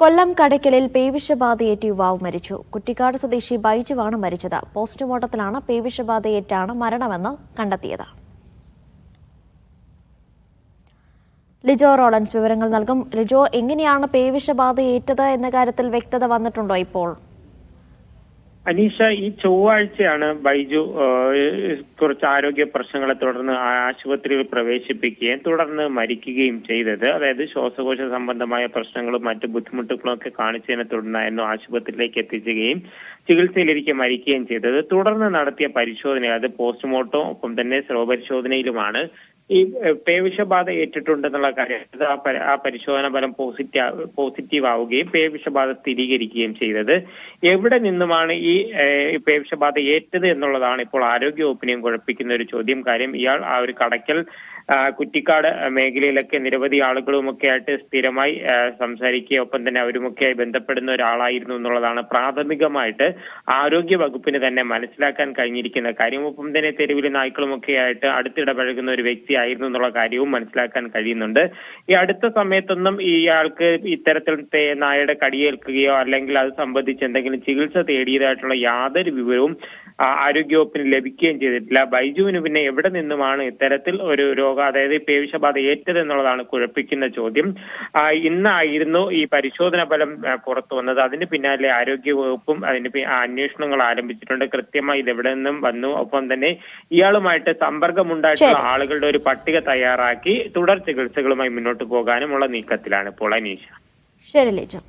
കൊല്ലം കടയ്ക്കലിൽ പേവിഷബാധയേറ്റ് യുവാവ് മരിച്ചു. കുറ്റിക്കാട് സ്വദേശി ബൈജുവാണ് മരിച്ചത്. പോസ്റ്റ്മോർട്ടത്തിലാണ് പേവിഷബാധയേറ്റാണ് മരണമെന്ന് കണ്ടെത്തിയത്. ലിജോ റോളൻസ് വിവരങ്ങൾ നൽകും. ലിജോ എങ്ങനെയാണ് പേവിഷബാധയേറ്റത് എന്ന കാര്യത്തിൽ വ്യക്തത വന്നിട്ടുണ്ടോ ഇപ്പോൾ? അനീഷ ഈ ചൊവ്വാഴ്ചയാണ് ബൈജു കുറച്ച് ആരോഗ്യ പ്രശ്നങ്ങളെ തുടർന്ന് ആശുപത്രിയിൽ പ്രവേശിപ്പിക്കുകയും തുടർന്ന് മരിക്കുകയും ചെയ്തത്. അതായത് ശ്വാസകോശ സംബന്ധമായ പ്രശ്നങ്ങളും മറ്റ് ബുദ്ധിമുട്ടുകളും ഒക്കെ കാണിച്ചതിനെ തുടർന്നായിരുന്നു ആശുപത്രിയിലേക്ക് എത്തിക്കുകയും ചികിത്സയിലിരിക്കെ മരിക്കുകയും ചെയ്തത്. തുടർന്ന് നടത്തിയ പരിശോധന അത് പോസ്റ്റ്മോർട്ടം ഒപ്പം തന്നെ സ്രവ പരിശോധനയിലുമാണ് ഈ പേവിഷബാധ ഏറ്റിട്ടുണ്ടെന്നുള്ള കാര്യം ആ പരി- പരിശോധന ഫലം പോസിറ്റീവ് പോസിറ്റീവ് ആവുകയും പേവിഷബാധ സ്ഥിരീകരിക്കുകയും ചെയ്തത്. എവിടെ നിന്നുമാണ് ഈ പേവിഷബാധ ഏറ്റത് എന്നുള്ളതാണ് ഇപ്പോൾ ആരോഗ്യ വകുപ്പിനെയും കുഴപ്പിക്കുന്ന ഒരു ചോദ്യം. കാര്യം ഇയാൾ ആ ഒരു കടയ്ക്കൽ കുറ്റിക്കാട് മേഖലയിലൊക്കെ നിരവധി ആളുകളുമൊക്കെ ആയിട്ട് സ്ഥിരമായി സംസാരിക്കുകയും ഒപ്പം തന്നെ അവരുമൊക്കെയായി ബന്ധപ്പെടുന്ന ഒരാളായിരുന്നു എന്നുള്ളതാണ് പ്രാഥമികമായിട്ട് ആരോഗ്യ വകുപ്പിന് തന്നെ മനസ്സിലാക്കാൻ കഴിഞ്ഞിരിക്കുന്ന കാര്യം. ഒപ്പം തന്നെ തെരുവിലെ നായ്ക്കളുമൊക്കെ ആയിട്ട് അടുത്തിടപഴകുന്ന ഒരു വ്യക്തിയായിരുന്നു എന്നുള്ള കാര്യവും മനസ്സിലാക്കാൻ കഴിയുന്നുണ്ട്. ഈ അടുത്ത സമയത്തൊന്നും ഇയാൾക്ക് ഇത്തരത്തിൽ തേ- നായയുടെ കടിയേൽക്കുകയോ അല്ലെങ്കിൽ അത് സംബന്ധിച്ച് എന്തെങ്കിലും ചികിത്സ തേടിയതായിട്ടുള്ള യാതൊരു വിവരവും ആരോഗ്യവകുപ്പിന് ലഭിക്കുകയും ചെയ്തിട്ടില്ല. ബൈജുവിന് പിന്നെ എവിടെ നിന്നുമാണ് ഇത്തരത്തിൽ ഒരു രോഗം അതായത് പേവിഷബാധ ഏറ്റത് എന്നുള്ളതാണ് കുഴപ്പിക്കുന്ന ചോദ്യം. ഇന്നായിരുന്നു ഈ പരിശോധന ഫലം പുറത്തു വന്നത്. അതിന് പിന്നാലെ ആരോഗ്യവകുപ്പും അതിന് അന്വേഷണങ്ങൾ ആരംഭിച്ചിട്ടുണ്ട്. കൃത്യമായി ഇത് എവിടെ നിന്നും വന്നു. ഒപ്പം തന്നെ ഇയാളുമായിട്ട് സമ്പർക്കമുണ്ടായിട്ടുള്ള. ആളുകളുടെ ഒരു പട്ടിക തയ്യാറാക്കി തുടർ ചികിത്സകളുമായി മുന്നോട്ട് പോകാനുമുള്ള നീക്കത്തിലാണ് ഇപ്പോൾ അനീഷ. ശരി ലിജോ.